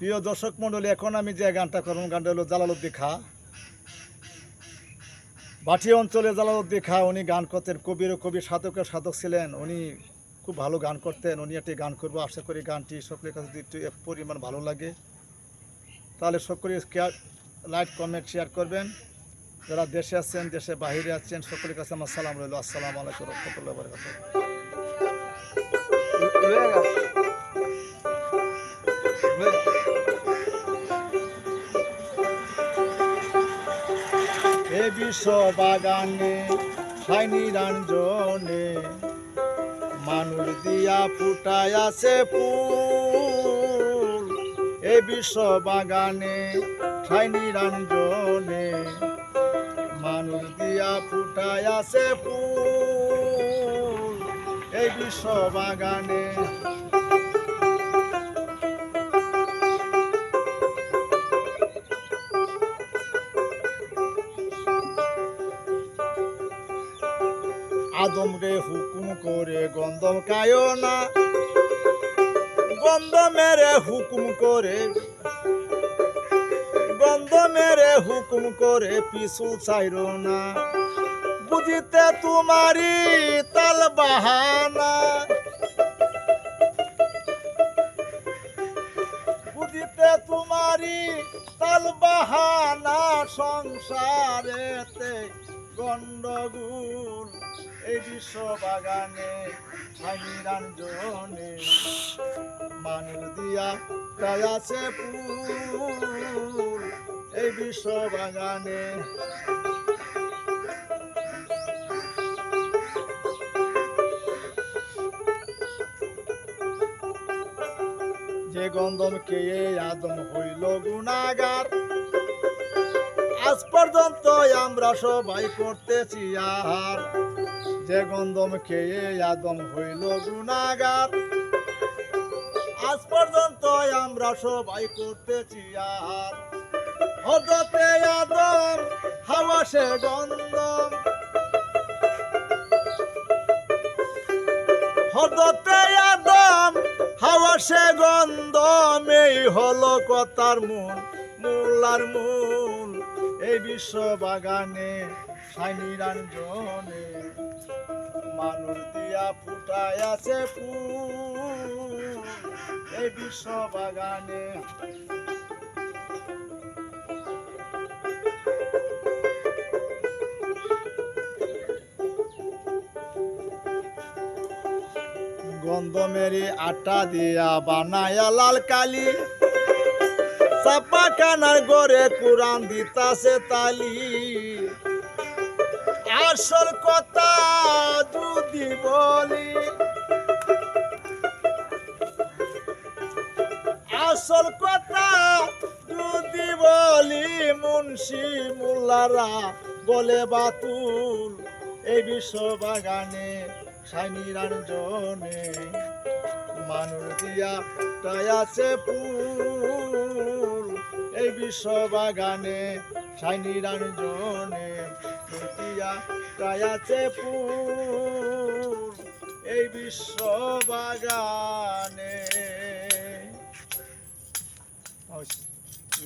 প্রিয় দর্শক মণ্ডলী, এখন আমি যে গানটা করুন গানটা হলো জালালুদ্দি খা বাটি অঞ্চলে জালালুদ্দি খা উনি গান করতেন, কবির কবি সাধকের সাধক ছিলেন। উনি খুব ভালো গান করতেন, উনি একটি গান করব, আশা করি গানটি সকলের কাছে একটু এক পরিমাণ ভালো লাগে। তাহলে সকলে লাইক, কমেন্ট, শেয়ার করবেন। যারা দেশে আছেন, দেশে বাহিরে আছেন, সকলের কাছে আমার সালাম রইল। আসসালামু আলাইকুম রহমতুল্লাহ এ বিশ্ব বাগানে সাইনি রঞ্জনে, মানুষ দিয়া ফুটায় আছে ফুল। এ বিশ্ব বাগানে সাইনি রঞ্জনে, মানুষ দিয়া ফুটায় আছে ফুল। এই বিশ্ব বাগানে আদম রে হুকুম করে গন্ধম কায় না। গন্ধ মেরে হুকুম করে গন্ধ মেরে হুকুম করে পিছু চাইর না। বুঝিতে তোমারি তাল বাহানা। বুঝিতে তোমারি তাল বাহানা সংসারেতে গন্ডগুল মানুষ দিয়া আছে এই যে গন্ধম কে আদম হইল গুণাগার। আজ পর্যন্ত আমরা সবাই করতেছি আহার। যে গন্ধম খেয়ে আদম হইল গুণাগার। আজ পর্যন্ত আমরা সবাই করতেছি আর হজতে আদম, হাওয়া সে গন্ধম। হজতে আদম, হাওয়া সে গন্ধম, এই হলো কথার মূল, মূলার মূল। এই বিশ্ব বাগানে সাইনি রঞ্জনে মানুষ দিয়া ফুটায় আছে ফুল। এই বিশ্ব বাগানে গন্ধ মেরি আটা দিয়া বানায়া লাল কালি। চাপা কানার গড়ে কোরআন দিতাছে তালি। আসল কথা যদি বলি, আসল কথা যদি বলি, মুন্সি মোল্লারা বলে বাতুল, এই বিশ্ব বাগানে সাইনি রঞ্জনে মানুষ দিয়া তাই আছে ফুল। এই বিশ্ব বাগানে সাইনি রঞ্জনে দিয়া তাই আছে ফুল। এই বিশ্ব বাগানে